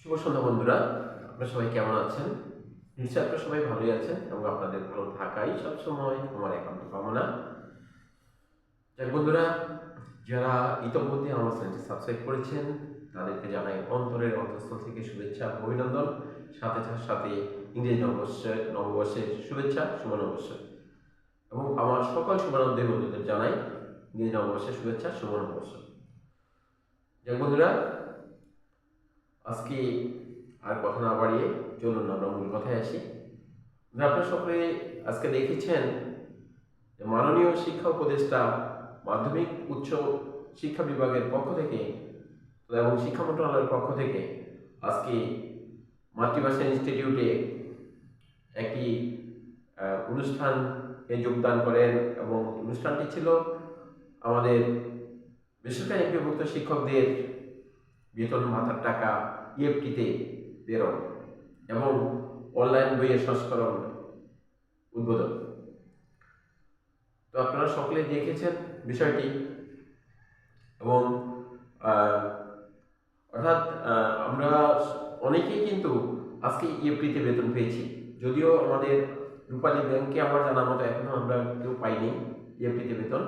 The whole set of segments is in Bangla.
শুভ সন্ধ্যা বন্ধুরা, আপনারা সবাই কেমন আছেন? নিশ্চয়ই আপনারা সবাই ভালোই আছেন এবং আপনাদের ভালো থাকাই সবসময় আমার একান্ত কামনা। যাক বন্ধুরা, যারা ইতোমধ্যে আমার চ্যানেলটি সাবস্ক্রাইব করেছেন, তাদেরকে জানাই অন্তরের অন্তঃস্থল থেকে শুভেচ্ছা অভিনন্দন। সাথে সাথে ইংরেজি নববর্ষের নববর্ষের শুভেচ্ছা, শুভ নববর্ষ। এবং আমার সকল শুভানন্দের বন্ধুদের জানাই ইংরেজি নববর্ষের শুভেচ্ছা, শুভ নববর্ষ। বন্ধুরা আজকে আর কথা না বাড়িয়ে চলুন আমরা মূল কথায় আসি। আপনারা সকলে আজকে দেখেছেন মাননীয় শিক্ষা উপদেষ্টা মাধ্যমিক উচ্চ শিক্ষা বিভাগের পক্ষ থেকে এবং শিক্ষা মন্ত্রণালয়ের পক্ষ থেকে আজকে মাতৃভাষা ইনস্টিটিউটে একটি অনুষ্ঠানে যোগদান করেন এবং অনুষ্ঠানটি ছিল আমাদের বেসরকারি বিভক্ত শিক্ষকদের বেতন ভাতার টাকা ইএফটিতে প্রেরণ এবং অনলাইন বইয়ের সংস্করণ উদ্বোধন। তো আপনারা সকলে দেখেছেন বিষয়টি এবং অর্থাৎ আমরা অনেকেই কিন্তু আজকে ইএফটিতে বেতন পেয়েছি। যদিও আমাদের রূপালী ব্যাংকে আমার জানা মতো এখনও আমরা কেউ পাইনি ইএফটিতে বেতন।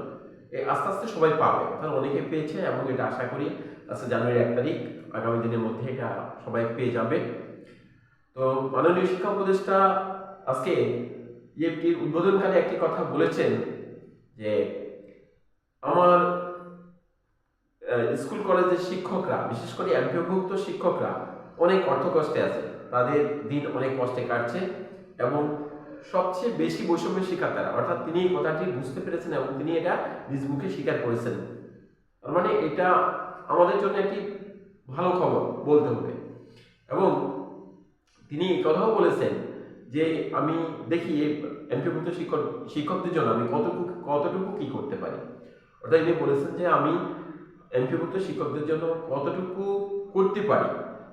আস্তে আস্তে সবাই পাবে, অর্থাৎ অনেকে পেয়েছে এবং এটা আশা করি আজকে জানুয়ারি এক তারিখ আগামী দিনের মধ্যে এটা সবাই পেয়ে যাবে। তো মাননীয় শিক্ষা উপদেষ্টা আজকে ইএফটির উদ্বোধনকালে একটি কথা বলেছেন যে আমার স্কুল কলেজের শিক্ষকরা, বিশেষ করে এমপিভুক্ত শিক্ষকরা অনেক অর্থ কষ্টে আছে। তাদের দিন অনেক কষ্টে কাটছে এবং সবচেয়ে বেশি বৈষম্যের শিকার তারা অর্থাৎ তিনি এই কথাটি বুঝতে পেরেছেন এবং তিনি এটা নিজ মুখে স্বীকার করেছেন। মানে এটা আমাদের জন্য একটি ভালো খবর বলতে হবে। এবং তিনি কথাও বলেছেন যে আমি দেখি এই এমপিভুক্ত শিক্ষক, শিক্ষকদের জন্য আমি কতটুকু কতটুকু কী করতে পারি? অর্থাৎ তিনি বলেছেন যে আমি এমপিভুক্ত শিক্ষকদের জন্য কতটুকু করতে পারি।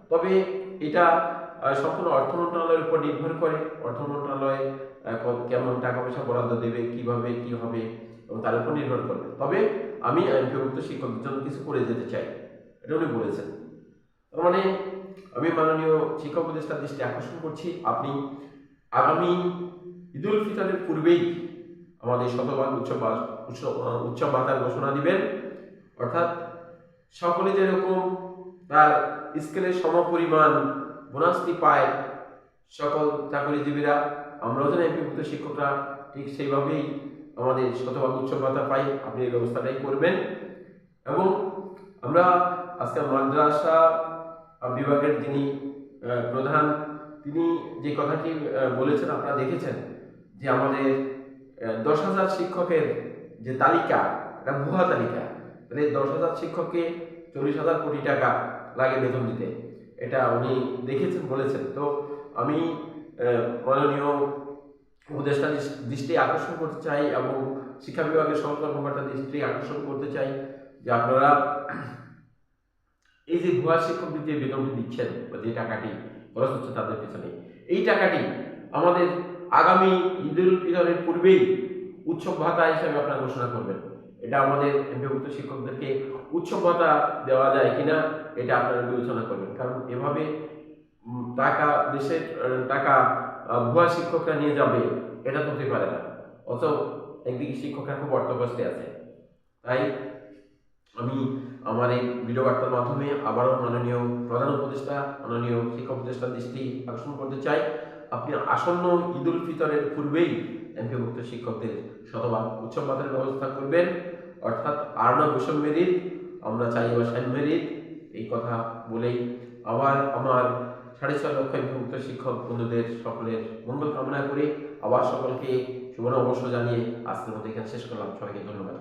তবে এটা সম্পূর্ণ অর্থ মন্ত্রণালয়ের উপর নির্ভর করে। অর্থ মন্ত্রণালয় কেমন টাকা পয়সা বরাদ্দ দেবে, কীভাবে, কি হবে, এবং তার উপর নির্ভর করবে। তবে আমি এমপিভুক্ত শিক্ষকদের জন্য কিছু করে যেতে চাই। এটা উনি বলেছেন। মানে আমি মাননীয় শিক্ষা উপদেষ্টার দৃষ্টি আকর্ষণ করছি। আপনি আগামী ঈদুল ফিতরের পূর্বেই আমাদের শতভাগ উচ্চ উচ্চ- ভাতার ঘোষণা দিবেন। অর্থাৎ সকলে যেরকম তার স্কেলের সমপরিমাণ বোনাসটি পায় সকল চাকরিজীবীরা, আমরাও যেন এমপিভুক্ত শিক্ষকরা ঠিক সেইভাবেই আমাদের শতভাগ উৎসব ভাতা পাই। আপনি এই ব্যবস্থাটাই করবেন। এবং আমরা আজকে মাদ্রাসা বিভাগের যিনি প্রধান, তিনি যে কথাটি বলেছেন, আপনারা দেখেছেন যে আমাদের দশ হাজার শিক্ষকের যে তালিকা, এটা ভুয়া তালিকা মানে দশ হাজার শিক্ষককে চল্লিশ হাজার কোটি টাকা লাগে বেতন দিতে, এটা উনি দেখেছেন, বলেছেন। তো আমি মাননীয় উপদেষ্টা দৃষ্টি আকর্ষণ করতে চাই এবং শিক্ষা বিভাগের কর্মকর্তা দৃষ্টি আকর্ষণ করতে চাই যে আপনারা এই যে ভুয়া শিক্ষকদের যে বেতনটি দিচ্ছেন বা যে টাকাটি খরচ হচ্ছে তাদের পেছনে, এই টাকাটি আমাদের আগামী ঈদুল ফিতরের পূর্বেই উৎসব ভাতা হিসাবে আপনারা ঘোষণা করবেন। এটা আমাদের এমপিভুক্ত শিক্ষকদেরকে উৎসব ভাতা দেওয়া যায় কিনা, এটা আপনারা বিবেচনা করবেন। কারণ এভাবে টাকা দেশের টাকা ভুয়া শিক্ষকরা নিয়ে যাবে, এটা তো হতে পারে না। অত একদিকে শিক্ষকরা খুব অর্থকষ্টে আছে। তাই আমি আমার এই ভিডিও বার্তার মাধ্যমে আবারও মাননীয় প্রধান উপদেষ্টা, মাননীয় শিক্ষা উপদেষ্টার দৃষ্টি আকর্ষণ করতে চাই। আপনি আসন্ন ঈদুল ফিতরের পূর্বেই এমপিভুক্ত শিক্ষকদের শতভাগ উৎসব ভাতার ব্যবস্থা করবেন। অর্থাৎ আর্ন বৈষম্যের ঈদ আমরা চাই বা সাম্যের ঈদ এই কথা বলেই আবার আমার সাড়ে ছয় লক্ষ এমপিভুক্ত শিক্ষক বন্ধুদের সকলের মঙ্গল কামনা করে। আবার সকলকে শুভ নববর্ষ জানিয়ে আজকের মতো এখানে শেষ করলাম। সবাইকে ধন্যবাদ।